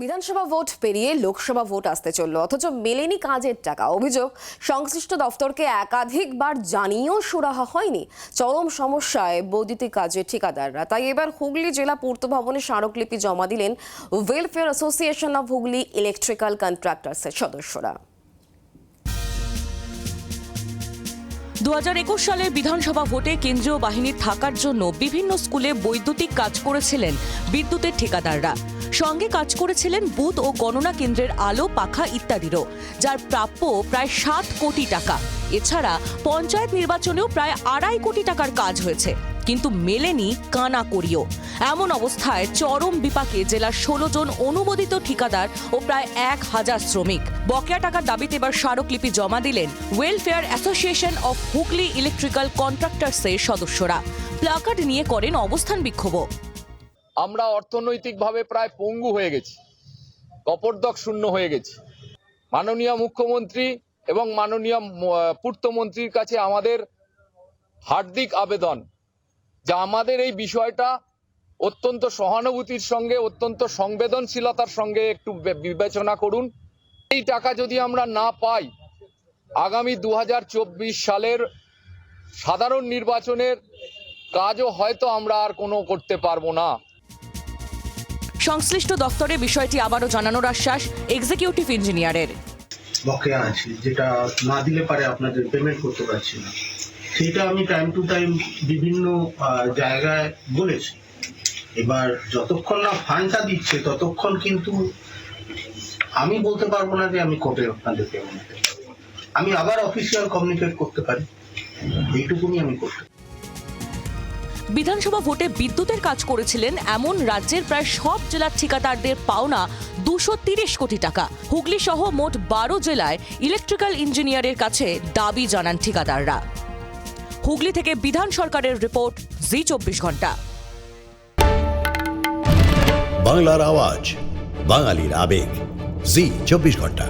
বিধানসভা ভোট পেরিয়ে লোকসভা ভোট আসতে চলল, অথচ মেলেনি কাজের টাকা। অভিযোগ, সংশ্লিষ্ট দফতরকে একাধিকবার জানিয়েও সুরাহা হয়নি। চরম সমস্যায় বৈদ্যুতিক কাজের ঠিকাদাররা। তাই এবার হুগলি জেলা পূর্ত ভবনে স্মারকলিপি জমা দিলেন welfare association of Hooghly electrical কন্ট্রাক্টার্সের সদস্যরা। দু হাজার একুশ সালের বিধানসভা ভোটে কেন্দ্রীয় বাহিনীর থাকার জন্য বিভিন্ন স্কুলে বৈদ্যুতিক কাজ করেছিলেন বিদ্যুতের ঠিকাদাররা। সঙ্গে কাজ করেছিলেন বুথ ও গণনা কেন্দ্রের আলো, পাখা ইত্যাদিরও, যার প্রাপ্য প্রায় সাত কোটি টাকা। এছাড়া পঞ্চায়েত নির্বাচনেও প্রায় আড়াই কোটি টাকার কাজ হয়েছে, কিন্তু মেলেনি কানা করিও এমন অবস্থায় চরম বিপাকে জেলার ষোলো জন অনুমোদিত ঠিকাদার ও প্রায় এক হাজার শ্রমিক। বকেয়া টাকার দাবিতে এবার স্মারকলিপি জমা দিলেন welfare association of Hooghly electrical কন্ট্রাক্টার্সের সদস্যরা। প্লাকার্ড নিয়ে করেন অবস্থান বিক্ষোভও। আমরা অর্থনৈতিকভাবে প্রায় পঙ্গু হয়ে গেছি। কপর্দক শূন্য হয়ে গেছি। মাননীয় মুখ্যমন্ত্রী এবং মাননীয় পূর্তমন্ত্রীর কাছে আমাদের হার্দিক আবেদন, যে আমাদের এই বিষয়টা অত্যন্ত সহানুভূতির সঙ্গে, অত্যন্ত সংবেদনশীলতার সঙ্গে একটু বিবেচনা করুন। এই টাকা যদি আমরা না পাই, আগামী দু হাজার চব্বিশ সালের সাধারণ নির্বাচনের কাজও হয়তো আমরা আর কোনো করতে পারব না। সংশ্লিষ্ট দফতরে বিষয়টি আবারও জানানোর আশ্বাস এক্সিকিউটিভ ইঞ্জিনিয়ারের বকেয়া আছে, যেটা না দিলে পারে আপনাদের পেমেন্ট করতে পারছি না। সেটা আমি টাইম টু টাইম বিভিন্ন জায়গায় বলেছি। এবার যতক্ষণ না ফান্ডটা দিচ্ছে, ততক্ষণ কিন্তু আমি বলতে পারব না যে আমি কবে আপনাদের পেমেন্ট আমি আবার অফিসিয়াল কমিউনিকেট করতে পারি। এইটুকুনি আমি করতে পারি। বিধানসভা ভোটে বিদ্যুতের কাজ করেছিলেন এমন রাজ্যের প্রায় সব জেলার ঠিকাদারদের পাওনা দুশো তিরিশ কোটি টাকা। হুগলি সহ মোট বারো জেলায় ইলেকট্রিক্যাল ইঞ্জিনিয়ারের কাছে দাবি জানান ঠিকাদাররা। হুগলি থেকে বিধান সরকারের রিপোর্ট, জি চব্বিশ ঘণ্টা। বাংলার আওয়াজ, বাঙালির আবেগ, জি চব্বিশ ঘণ্টা।